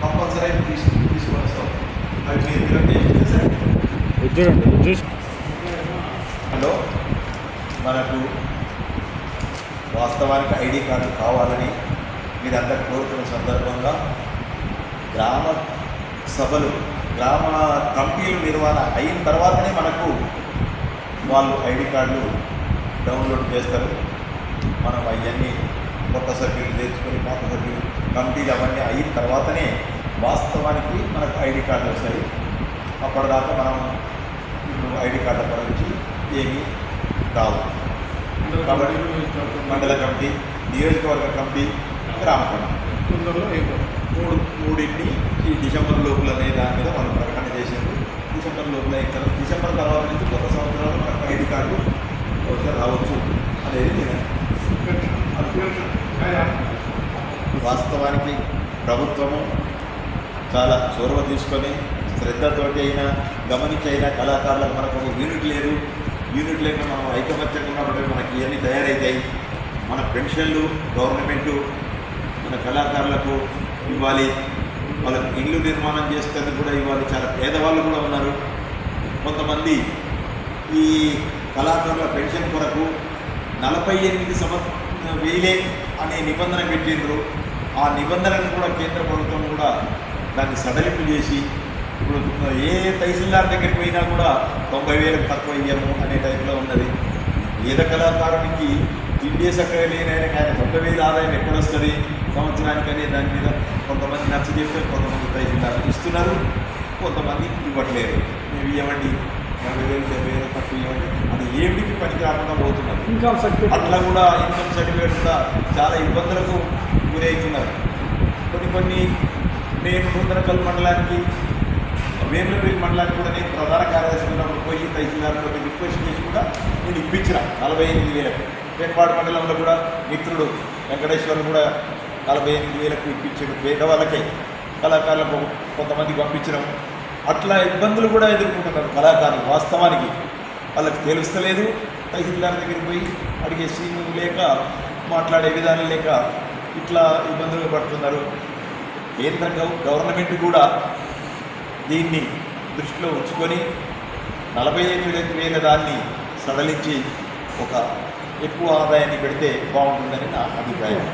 Compulsory తీసుకు తీసుకొని వస్తాం మీరు హలో. మనకు వాస్తవానికి ఐడి కార్డు కావాలని మీరందరూ కోరుతున్న సందర్భంగా గ్రామ సభలు గ్రామ కమిటీలు నిర్వహణ అయిన తర్వాతనే మనకు వాళ్ళు ఐడి కార్డులు డౌన్లోడ్ చేస్తారు. మనం అవన్నీ కొత్త సభ్యులు తెచ్చుకొని పాత సభ్యులు కమిటీలు అవన్నీ అయిన తర్వాతనే వాస్తవానికి మనకు ఐడి కార్డులు వస్తాయి. అప్పటిదాకా మనం ఐడి కార్డుల గురించి ఏమీ రావు కాబట్టి మండల కమిటీ నియోజకవర్గ కమిటీ గ్రామ కమిటీ. మూడు మూడింటిని ఈ డిసెంబర్ లోపలనే దాని మీద మనం ప్రకటన చేసింది డిసెంబర్ లోపల అయిన తర్వాత డిసెంబర్ తర్వాత నుంచి కొత్త సంవత్సరాలు మనకు ఐడి కార్డు రావచ్చు అనేది నేను వాస్తవానికి ప్రభుత్వము చాలా చొరవ తీసుకొని శ్రద్ధతోటి అయినా గమనించి అయినా కళాకారులకు మనకు ఒక యూనిట్ లేదు. యూనిట్ లేక మనం ఐకమత్యంగా ఉన్నప్పుడు మనకి ఇవన్నీ తయారవుతాయి మన పెన్షన్లు గవర్నమెంటు మన కళాకారులకు ఇవ్వాలి. వాళ్ళకి ఇల్లు నిర్మాణం చేస్తుంది కూడా ఇవ్వాలి. చాలా పేదవాళ్ళు కూడా ఉన్నారు. కొంతమంది ఈ కళాకారుల పెన్షన్ కొరకు నలభై ఎనిమిది సంవత్సరం వీలే అనే నిబంధన పెట్టిండ్రు. ఆ నిబంధనను కూడా కేంద్ర ప్రభుత్వం కూడా దాన్ని సడలింపు చేసి ఇప్పుడు ఏ తహసీల్దార్ దగ్గరికి పోయినా కూడా తొంభై వేలకు తక్కువ ఇయ్యము అనే టైప్లో ఉన్నది. పేద కళాకారునికి తిండి చక్కగా లేని ఆయనకి ఆయన తొంభై వేలు ఆదాయం ఎక్కడ వస్తుంది? సంవత్సరానికి దాని మీద కొంతమంది నచ్చ చెప్తే కొంతమంది తహసీల్దార్ ఇస్తున్నారు కొంతమంది ఇవ్వట్లేరు మేము ఇవ్వండి యాభై వేలు డెబ్బై వేలు తక్కువ అది ఏమిటికి పనికి రాకుండా పోతున్నారు ఇన్కమ్ సర్టిఫికేట్ అట్లా కూడా ఇన్కమ్ సర్టిఫికేట్ కూడా చాలా ఇబ్బందులకు గురవుతున్నారు. కొన్ని కొన్ని నేను నూతనకల్ మండలానికి వేములపల్లి మండలానికి కూడా నేను ప్రధాన కార్యదర్శి ఉన్నప్పుడు పోయి తహసీల్దార్తో రిక్వెస్ట్ చేసి కూడా నేను ఇప్పించిన నలభై ఎనిమిది వేలకు. పేటపాడు మండలంలో కూడా మిత్రుడు వెంకటేశ్వరులు కూడా నలభై ఎనిమిది వేలకు ఇప్పించాడు పేదవాళ్ళకే. కళాకారులకు కొంతమంది పంపించడం అట్లా ఇబ్బందులు కూడా ఎదుర్కొంటున్నారు కళాకారులు వాస్తవానికి. వాళ్ళకి తెలుస్తలేదు. తహసీల్దార్ దగ్గరికి పోయి అడిగే సీన్ లేక మాట్లాడే విధానం లేక ఇట్లా ఇబ్బందులు పడుతున్నారు. కేంద్ర గవర్నమెంట్ కూడా దీన్ని దృష్టిలో ఉంచుకొని నలభై ఎనిమిది వేల దాన్ని సడలించి ఒక ఎక్కువ ఆదాయాన్ని పెడితే బాగుంటుందని నా అభిప్రాయం.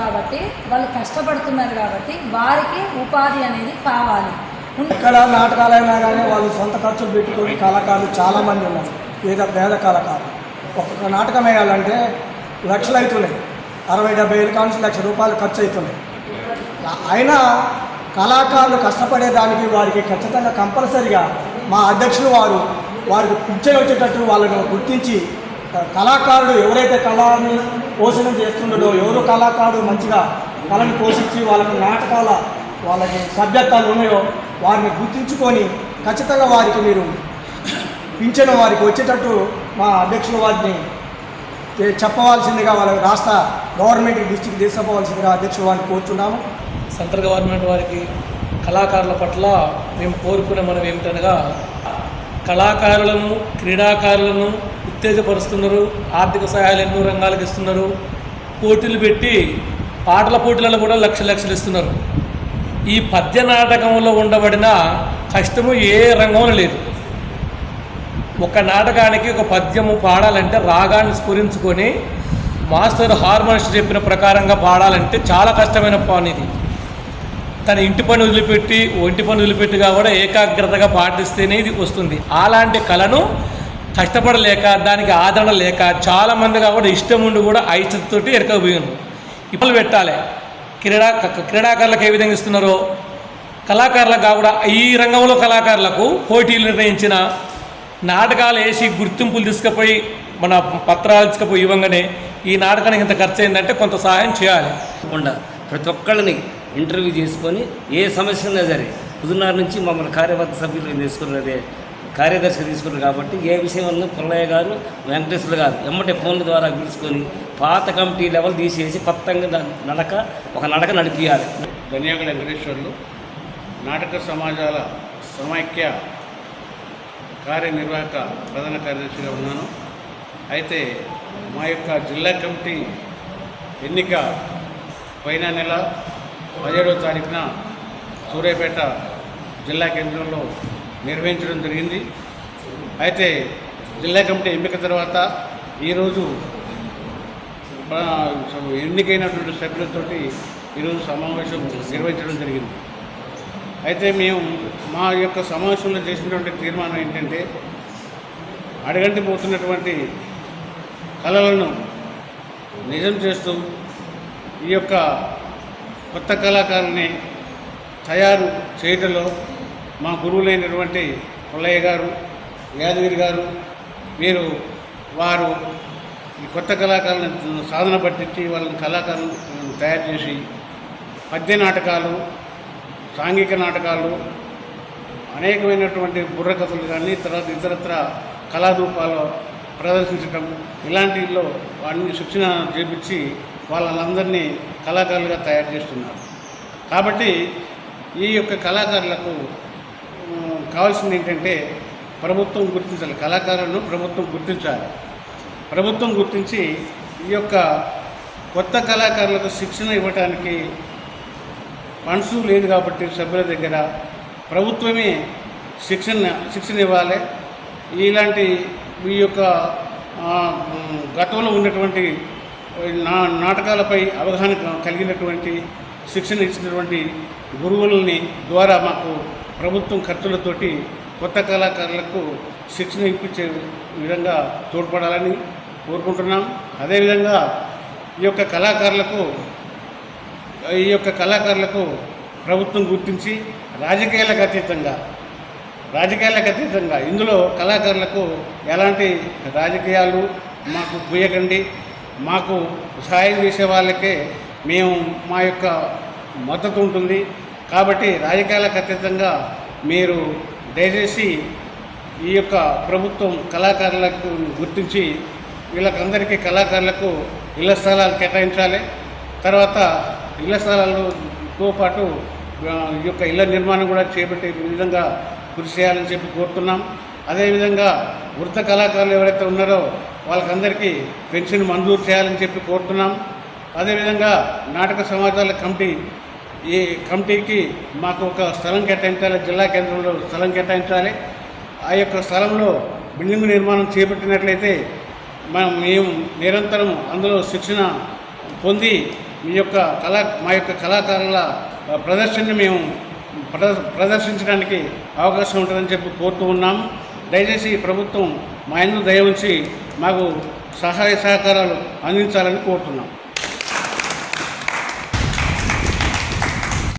కాబట్టి వాళ్ళు కష్టపడుతున్నారు కాబట్టి వారికి ఉపాధి అనేది కావాలి. ఇక్కడ నాటకాలైనా కానీ వాళ్ళు సొంత ఖర్చులు పెట్టుకుని కళాకారులు చాలామంది ఉన్నారు. పేద పేద కళాకారులు. ఒక్కొక్క నాటకం వేయాలంటే లక్షలు అవుతున్నాయి. అరవై డెబ్బై వేలు కానుంచి లక్ష రూపాయలు ఖర్చు అవుతున్నాయి. అయినా కళాకారులు కష్టపడేదానికి వారికి ఖచ్చితంగా కంపల్సరిగా మా అధ్యక్షులు వారు వారికి పింఛన్ వచ్చేటట్టు వాళ్ళను గుర్తించి కళాకారుడు ఎవరైతే కళని పోషణ చేస్తుండడో ఎవరు కళాకారుడు మంచిగా కళను పోషించి వాళ్ళకి నాటకాల వాళ్ళకి సభ్యత్వాలు ఉన్నాయో వారిని గుర్తించుకొని ఖచ్చితంగా వారికి మీరు పింఛను వారికి వచ్చేటట్టు మా అధ్యక్షుల వారిని చెప్పవలసిందిగా వాళ్ళ రాష్ట్ర గవర్నమెంట్ దృష్టికి తీసుకుపోవాల్సిందిగా అధ్యక్షుల వారిని కోరుతున్నాము సెంట్రల్ గవర్నమెంట్ వారికి కళాకారుల పట్ల మేము కోరుకునే మనం ఏమిటనగా కళాకారులను క్రీడాకారులను ఉత్తేజపరుస్తున్నారు ఆర్థిక సహాయాలు ఎన్నో రంగాలకు ఇస్తున్నారు పోటీలు పెట్టి పాటల పోటీలలో కూడా లక్ష లక్షలు ఇస్తున్నారు. ఈ పద్య నాటకంలో ఉండబడిన కష్టము ఏ రంగంలో లేదు. ఒక నాటకానికి ఒక పద్యము పాడాలంటే రాగాన్ని స్ఫురించుకొని మాస్టర్ హార్మోనిస్ట్ చెప్పిన ప్రకారంగా పాడాలంటే చాలా కష్టమైన పని ఇది. తన ఇంటి పని వదిలిపెట్టి ఒంటి పని వదిలిపెట్టిగా కూడా ఏకాగ్రతగా పాటిస్తేనే ఇది వస్తుంది. అలాంటి కళను కష్టపడలేక దానికి ఆదరణ లేక చాలామందిగా కూడా ఇష్టం ఉండి కూడా ఐచ్ఛతతోటి ఎరకపోయాను ఇప్పుడు పెట్టాలి. క్రీడా క- క్రీడాకారులకు ఏ విధంగా ఇస్తున్నారో కళాకారులకు కాకుండా ఈ రంగంలో కళాకారులకు పోటీలు నిర్ణయించిన నాటకాలు వేసి గుర్తింపులు తీసుకుపోయి మన పత్రాలు తీసుకుపోయి ఇవ్వగానే ఈ నాటకానికి ఇంత ఖర్చు అయిందంటే కొంత సహాయం చేయాలి. తప్పకుండా ప్రతి ఒక్కళ్ళని ఇంటర్వ్యూ చేసుకొని ఏ సమస్య ఉన్నా సరే హుజునార్ నుంచి మమ్మల్ని కార్యవర్గ సభ్యులు తీసుకున్నదే కార్యదర్శి తీసుకున్నారు కాబట్టి ఏ విషయం పుల్లయ్య గారు వెంకటేశ్వర గారు ఎమ్మటే ఫోన్ల ద్వారా పిలుచుకొని పాత కమిటీ లెవెల్ తీసేసి కొత్తగా నడక ఒక నడక నడిపియాలి. ధన్యాగ వెంకటేశ్వర్లు నాటక సమాజాల సమైక్య కార్యనిర్వాహక ప్రధాన కార్యదర్శిగా ఉన్నాను. అయితే మా యొక్క జిల్లా కమిటీ ఎన్నిక పోయిన నెల పదిహేడవ తారీఖున సూర్యాపేట జిల్లా కేంద్రంలో నిర్వహించడం జరిగింది. అయితే జిల్లా కమిటీ ఎంపిక తర్వాత ఈరోజు ఎన్నికైనటువంటి సభ్యులతోటి ఈరోజు సమావేశం నిర్వహించడం జరిగింది. అయితే మేము మా యొక్క సమావేశంలో చేసినటువంటి తీర్మానం ఏంటంటే అడగంటి పోతున్నటువంటి కళలను నిజం చేస్తూ ఈ యొక్క కొత్త కళాకారుని తయారు చేయటంలో మా గురువులైనటువంటి పుల్లయ్య గారు యాదగిరి గారు వీరు వారు ఈ కొత్త కళాకారులను సాధన పట్టించి వాళ్ళని కళాకారులను తయారు చేసి పద్య నాటకాలు సాంఘిక నాటకాలు అనేకమైనటువంటి బుర్రకథలు కానీ తర్వాత ఇతరత్ర కళారూపాలు ప్రదర్శించటం ఇలాంటిలో వాటిని శిక్షణ చేపించి వాళ్ళందరినీ కళాకారులుగా తయారు చేస్తున్నారు. కాబట్టి ఈ యొక్క కళాకారులకు కావాల్సింది ఏంటంటే ప్రభుత్వం గుర్తించాలి కళాకారులను ప్రభుత్వం గుర్తించాలి. ప్రభుత్వం గుర్తించి ఈ యొక్క కొత్త కళాకారులకు శిక్షణ ఇవ్వడానికి ఫండ్స్ లేదు కాబట్టి సభ్యుల దగ్గర ప్రభుత్వమే శిక్షణ శిక్షణ ఇవ్వాలి. ఇలాంటి ఈ యొక్క గతంలో ఉన్నటువంటి నా నాటకాలపై అవగాహన కలిగినటువంటి శిక్షణ ఇచ్చినటువంటి గురువులని ద్వారా మాకు ప్రభుత్వం ఖర్చులతోటి కొత్త కళాకారులకు శిక్షణ ఇప్పించే విధంగా తోడ్పడాలని కోరుకుంటున్నాం. అదేవిధంగా ఈ యొక్క కళాకారులకు ఈ యొక్క కళాకారులకు ప్రభుత్వం గుర్తించి రాజకీయాలకు అతీతంగా రాజకీయాలకు అతీతంగా ఇందులో కళాకారులకు ఎలాంటి రాజకీయాలు మాకు పూయకండి. మాకు సహాయం చేసే వాళ్ళకే మేము మా యొక్క మద్దతు ఉంటుంది. కాబట్టి రాజకీయాలకు అతీతంగా మీరు దయచేసి ఈ యొక్క ప్రభుత్వం కళాకారులకు గుర్తించి వీళ్ళకందరికీ కళాకారులకు ఇళ్ళ స్థలాలు కేటాయించాలి. తర్వాత ఇళ్ళ స్థలాలతో పాటు ఈ యొక్క ఇళ్ళ నిర్మాణం కూడా చేపట్టే విధంగా కృషి చేయాలని చెప్పి కోరుతున్నాం. అదేవిధంగా వృత్త కళాకారులు ఎవరైతే ఉన్నారో వాళ్ళకందరికీ పెన్షన్ మంజూరు చేయాలని చెప్పి కోరుతున్నాం. అదేవిధంగా నాటక సమాజాల కమిటీ ఈ కమిటీకి మాకు ఒక స్థలం కేటాయించాలి జిల్లా కేంద్రంలో స్థలం కేటాయించాలి. ఆ యొక్క స్థలంలో బిల్డింగ్ నిర్మాణం చేపట్టినట్లయితే మనం మేము నిరంతరం అందులో శిక్షణ పొంది మీ యొక్క కళా మా యొక్క కళాకారుల ప్రదర్శనని మేము ప్రద ప్రదర్శించడానికి అవకాశం ఉంటుందని చెప్పి కోరుతూ ఉన్నాం. దయచేసి ప్రభుత్వం మా ఇంట్లో దయ ఉంచి మాకు సహాయ సహకారాలు అందించాలని కోరుతున్నాం.